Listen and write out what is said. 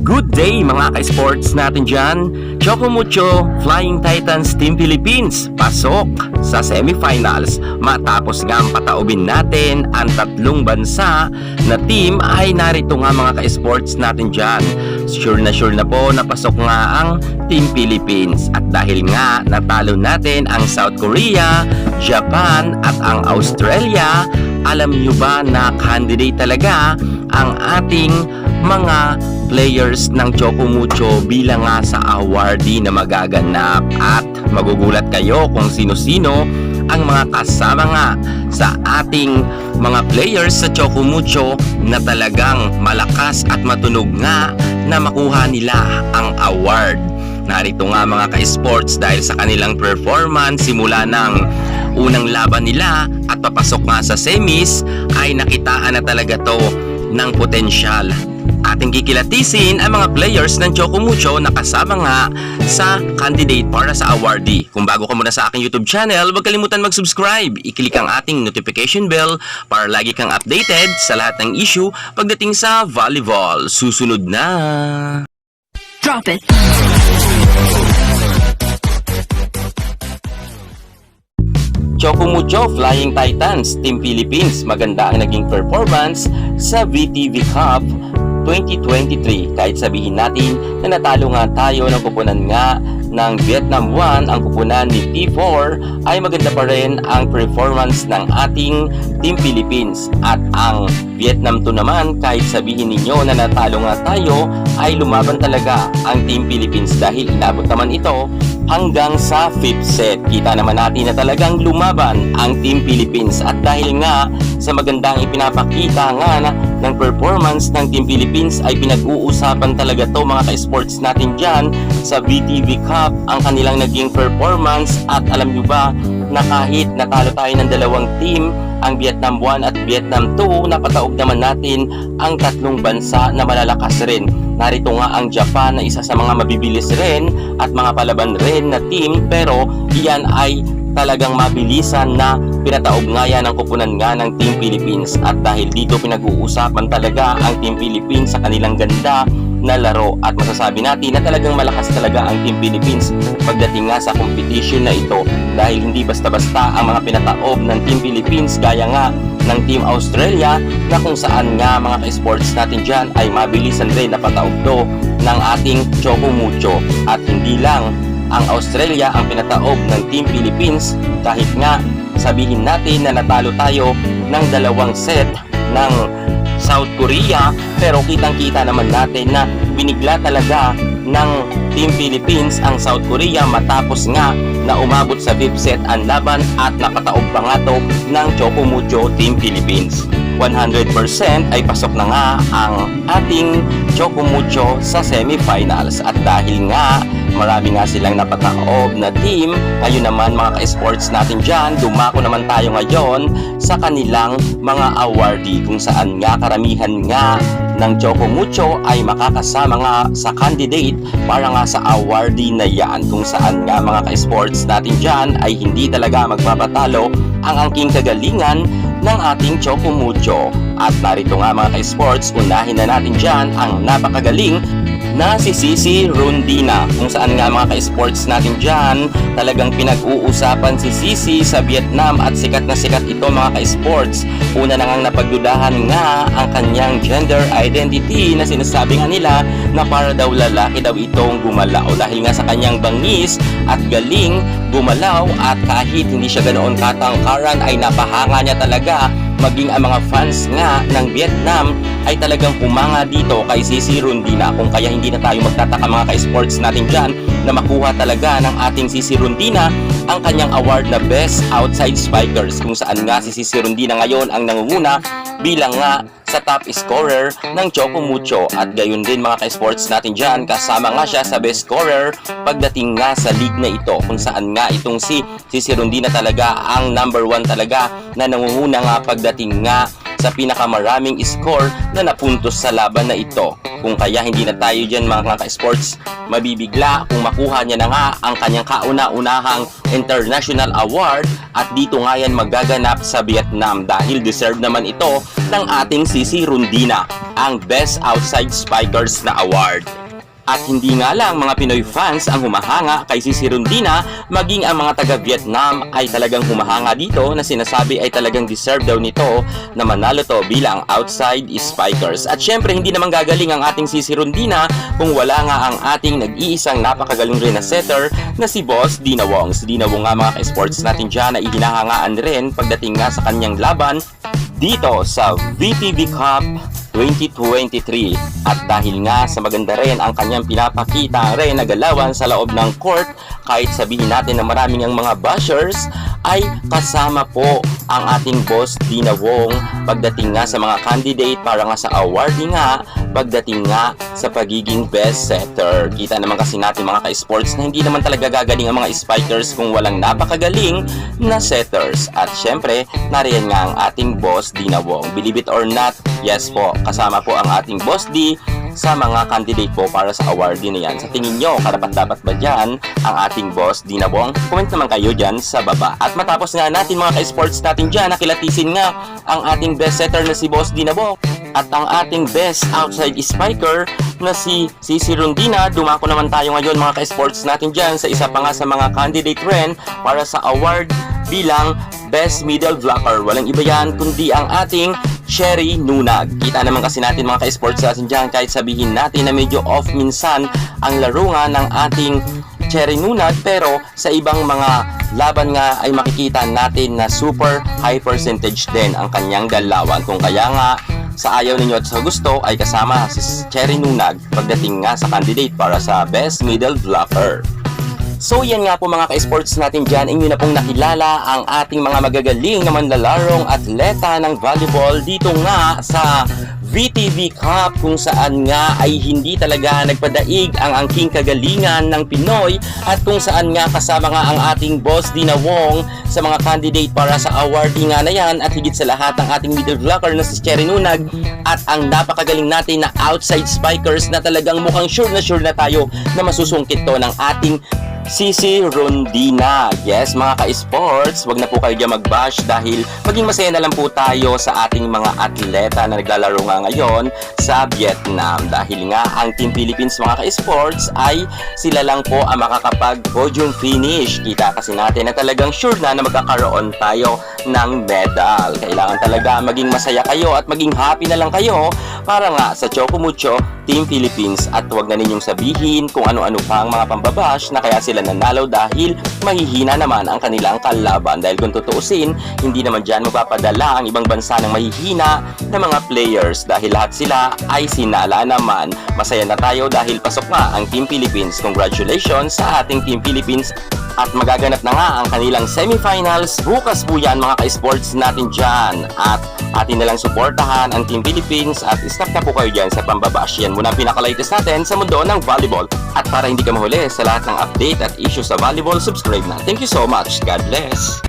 Good day mga ka-sports natin dyan. Choco Mucho, Flying Titans Team Philippines, pasok sa semifinals. Matapos nga ang pataubin natin ang tatlong bansa na team ay narito nga mga ka-sports natin dyan. Sure na sure na po na pasok nga ang Team Philippines. At dahil nga natalo natin ang South Korea, Japan at ang Australia, alam nyo ba na candidate talaga ang ating mga players ng Choco Mucho bilang nga sa awardee na magaganap at magugulat kayo kung sino-sino ang mga kasama nga sa ating mga players sa Choco Mucho na talagang malakas at matunog nga na makuha nila ang award. Narito nga mga ka-sports dahil sa kanilang performance simula ng unang laban nila at papasok nga sa semis ay nakitaan na talaga to ng potensyal. Ating kikilatisin ang mga players ng Choco Mucho na kasama nga sa candidate para sa awardee. Kung bago ka muna sa aking YouTube channel, huwag kalimutan mag-subscribe. I-click ang ating notification bell para lagi kang updated sa lahat ng issue pagdating sa volleyball. Susunod na! Drop it. Choco Mucho Flying Titans Team Philippines maganda ang naging performance sa VTV Cup 2023 kahit sabihin natin na natalo nga tayo ng kupunan nga ng Vietnam 1 ang kupunan ni T4 ay maganda pa rin ang performance ng ating Team Philippines. At ang Vietnam 2 naman kahit sabihin ninyo na natalo nga tayo ay lumaban talaga ang Team Philippines dahil inabot naman ito hanggang sa 5th set. Kita naman natin na talagang lumaban ang Team Philippines. At dahil nga sa magandang ipinapakita nga na, ng performance ng Team Philippines ay pinag-uusapan talaga to mga ka-sports natin dyan. Sa VTV Cup ang kanilang naging performance. At alam nyo ba na kahit natalo tayo ng dalawang team ang Vietnam 1 at Vietnam 2 napataog naman natin ang tatlong bansa na malalakas rin. Narito nga ang Japan na isa sa mga mabibilis rin at mga palaban rin na team pero iyan ay talagang mabilisan na pinataob nga yan ang kupunan nga ng Team Philippines. At dahil dito pinag-uusapan talaga ang Team Philippines sa kanilang ganda na laro. At masasabi natin na talagang malakas talaga ang Team Philippines pagdating nga sa competition na ito. Dahil hindi basta-basta ang mga pinataob ng Team Philippines gaya nga ng Team Australia na kung saan nga mga ka-sports natin dyan ay mabilisan rin na pataob to ng ating Choco Mucho. At hindi lang ang Australia ang pinataob ng Team Philippines kahit nga sabihin natin na natalo tayo ng dalawang set ng South Korea pero kitang kita naman natin na binigla talaga ng Team Philippines ang South Korea matapos nga na umabot sa 5th set ang laban at napataob pa nga to ng Choco Mucho Team Philippines. 100% ay pasok na nga ang ating Choco Mucho sa semifinals at dahil nga marami nga silang napataob na team ngayon naman mga ka-sports natin dyan dumako naman tayo ngayon sa kanilang mga awardee kung saan nga karamihan nga ng Choco Mucho ay makakasama nga sa candidate para nga sa awardee na yan kung saan nga mga ka-sports natin dyan ay hindi talaga magpapatalo ang angking kagalingan ng ating Choco Mucho. At narito nga mga ka-sports, unahin na natin dyan ang napakagaling na si Sisi Rondina kung saan nga mga ka-sports natin dyan talagang pinag-uusapan si Sisi sa Vietnam at sikat na sikat ito mga ka-sports. Una na ngang napagdudahan nga ang kanyang gender identity na sinasabi nga nila na para daw lalaki daw itong gumalaw. Dahil nga sa kanyang bangis at galing gumalaw at kahit hindi siya ganoon katangkaran ay napahanga niya talaga maging ang mga fans nga ng Vietnam ay talagang pumanga dito kay Sisi Rondina. Kung kaya hindi na tayo magtataka mga ka-sports natin dyan na makuha talaga ng ating Sisi Rondina ang kanyang award na Best Outside Spikers kung saan nga si Sisi Rondina ngayon ang nangunguna bilang nga sa top scorer ng Choco Mucho. At gayon din mga ka-sports natin dyan kasama nga siya sa best scorer pagdating nga sa league na ito kung saan nga itong si Sisi Rondina talaga ang number one talaga na nangunguna nga pagdating nga sa pinakamaraming score na napuntos sa laban na ito. Kung kaya hindi na tayo dyan mga ka-sports mabibigla kung makuha niya na nga ang kanyang kauna-unahang international award at dito nga yan magaganap sa Vietnam dahil deserve naman ito ng ating Sisi Rundina ang Best Outside Spikers na award. At hindi nga lang mga Pinoy fans ang humahanga kay Sisi Rundina, maging ang mga taga-Vietnam ay talagang humahanga dito na sinasabi ay talagang deserve daw nito na manalo to bilang outside spikers. At syempre hindi naman gagaling ang ating Sisi Rundina kung wala nga ang ating nag-iisang napakagaling rin na setter na si Boss Dina Wong. Si Dina Wong nga mga ka-sports natin dyan na ihinahangaan rin pagdating nga sa kanyang laban dito sa VTV Cup 2023 at dahil nga sa maganda rin ang kanyang pinapakita rin na galawan sa loob ng court kahit sabihin natin na maraming ang mga bashers ay kasama po ang ating boss Dina Wong pagdating nga sa mga candidate para nga sa awarding nga pagdating nga sa pagiging best setter. Kita naman kasi natin mga ka-sports na hindi naman talaga gagaling ang mga spikers kung walang napakagaling na setters. At syempre, nariyan nga ang ating boss Dina Wong. Believe it or not, yes po, kasama po ang ating boss D sa mga candidate po para sa award din na yan. Sa tingin nyo, karapat dapat ba dyan ang ating boss Dina Wong? Comment naman kayo dyan sa baba. At matapos nga natin mga ka-sports natin dyan, nakilatisin nga ang ating best setter na si boss Dina Wong at ang ating best outside spiker na si Cici Rondina. Dumako naman tayo ngayon mga ka-sports natin dyan sa isa pa nga sa mga candidate rin para sa award bilang Best Middle Blocker. Walang iba yan kundi ang ating Sherry Nunag. Kita naman kasi natin mga ka-sports natin dyan kahit sabihin natin na medyo off minsan ang laro nga ng ating Cherry Nunag pero sa ibang mga laban nga ay makikita natin na super high percentage din ang kanyang dalawan. Kung kaya nga sa ayaw ninyo at sa gusto ay kasama si Cherry Nunag pagdating nga sa candidate para sa Best Middle Blocker. So yan nga po mga ka-sports natin dyan, inyo na pong nakilala ang ating mga magagaling na manlalarong atleta ng volleyball dito nga sa VTV Cup kung saan nga ay hindi talaga nagpadaig ang angking kagalingan ng Pinoy at kung saan nga kasama nga ang ating boss Dina Wong sa mga candidate para sa awarding nga na yan. At higit sa lahat ang ating middle blocker na si Cherry Nunag at ang napakagaling natin na outside spikers na talagang mukhang sure na sure na tayo na masusungkit to ng ating Sisi Rondina. Yes, mga ka-sports, wag na po kayo dyan mag-bash dahil maging masaya na lang po tayo sa ating mga atleta na naglalaro nga ngayon sa Vietnam. Dahil nga ang Team Philippines mga ka-sports ay sila lang po ang makakapag-podium finish. Kita kasi natin na talagang sure na na magkakaroon tayo ng medal. Kailangan talaga maging masaya kayo at maging happy na lang kayo para nga sa Choco Mucho Team Philippines at huwag na ninyong sabihin kung ano-ano pa ang mga pambabash na kaya sila nanalo dahil mahihina naman ang kanilang kalaban. Dahil kung tutuusin hindi naman dyan mapapadala ang ibang bansa ng mahihina na mga players. Dahil lahat sila ay sinala naman. Masaya na tayo dahil pasok nga ang Team Philippines. Congratulations sa ating Team Philippines. At magaganap na nga ang kanilang semifinals. Bukas po yan mga ka-sports natin dyan. At atin na lang suportahan ang Team Philippines. At stop na po kayo dyan sa pambabash. Yan muna ang natin sa mundo ng volleyball. At para hindi ka mahuli sa lahat ng update at issues sa volleyball subscribe na. Thank you so much. God bless